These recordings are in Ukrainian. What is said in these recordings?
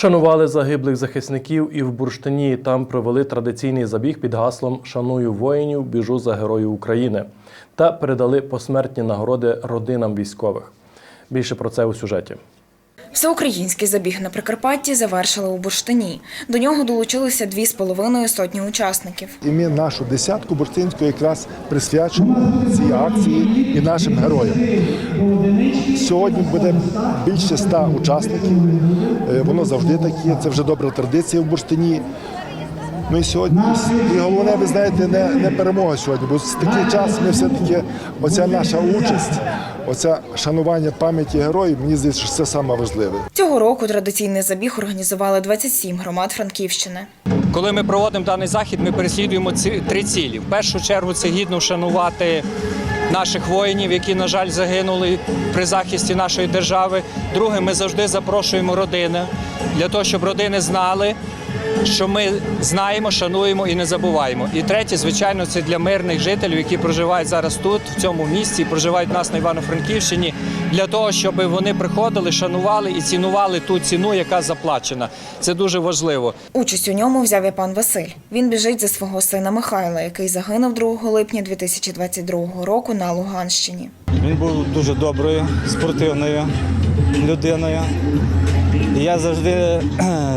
Вшанували загиблих захисників і в Бурштині. Там провели традиційний забіг під гаслом Шаную воїнів, біжу за героїв України та передали посмертні нагороди родинам військових. Більше про це у сюжеті. Всеукраїнський забіг на Прикарпатті завершили у Бурштині. До нього долучилися дві з половиною сотні учасників. І ми нашу десятку бурштинську якраз присвячуємо цій акції і нашим героям. Сьогодні буде більше ста учасників. Е, Воно завжди таке. Це вже добра традиція в бурштині. І сьогодні, і головне, ви знаєте, не, не перемога сьогодні, бо в такий час ми все-таки, оця наша участь, оце шанування пам'яті героїв, мені здається, що це саме важливе. Цього року традиційний забіг організували 27 громад Франківщини. Коли ми проводимо даний захід, ми переслідуємо ці три цілі. В першу чергу це гідно вшанувати наших воїнів, які, на жаль, загинули при захисті нашої держави. Друге, ми завжди запрошуємо родини для того, щоб родини знали. Що ми знаємо, шануємо і не забуваємо. І третє, звичайно, це для мирних жителів, які проживають зараз тут, в цьому місті, проживають у нас на Івано-Франківщині, для того, щоб вони приходили, шанували і цінували ту ціну, яка заплачена. Це дуже важливо. Участь у ньому взяв і пан Василь. Він біжить за свого сина Михайла, який загинув 2 липня 2022 року на Луганщині. Він був дуже доброю, спортивною людиною. Я завжди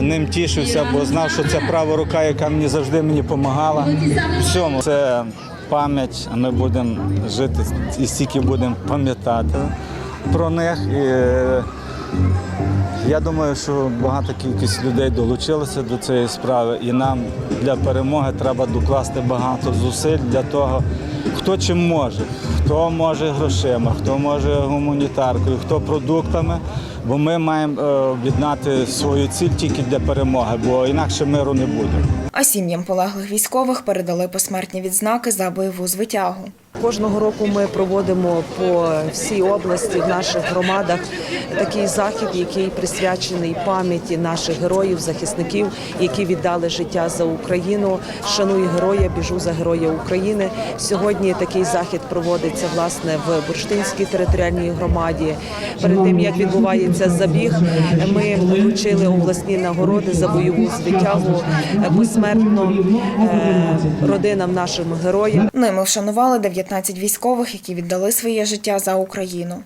ним тішився, бо знав, що це права рука, яка мені завжди мені допомагала. Всьому це пам'ять, ми будемо жити і стільки будемо пам'ятати про них. І е, я думаю, що багато кількість людей долучилося до цієї справи, і нам для перемоги треба докласти багато зусиль для того, хто чим може, хто може грошима, хто може гуманітаркою, хто продуктами. Бо ми маємо е, об'єднати свою ціль тільки для перемоги, бо інакше миру не буде. А сім'ям полеглих військових передали посмертні відзнаки за бойову звитягу. Кожного року ми проводимо по всій області в наших громадах такий захід, який присвячений пам'яті наших героїв, захисників, які віддали життя за Україну. Шаную героя, біжу за героя України. Сьогодні такий захід проводиться власне в Бурштинській територіальній громаді. Перед тим як відбувається забіг, ми вручили обласні нагороди за бойову звитягу посмертно е, родинам нашим героям. Ними вшанували 19 військових, які віддали своє життя за Україну.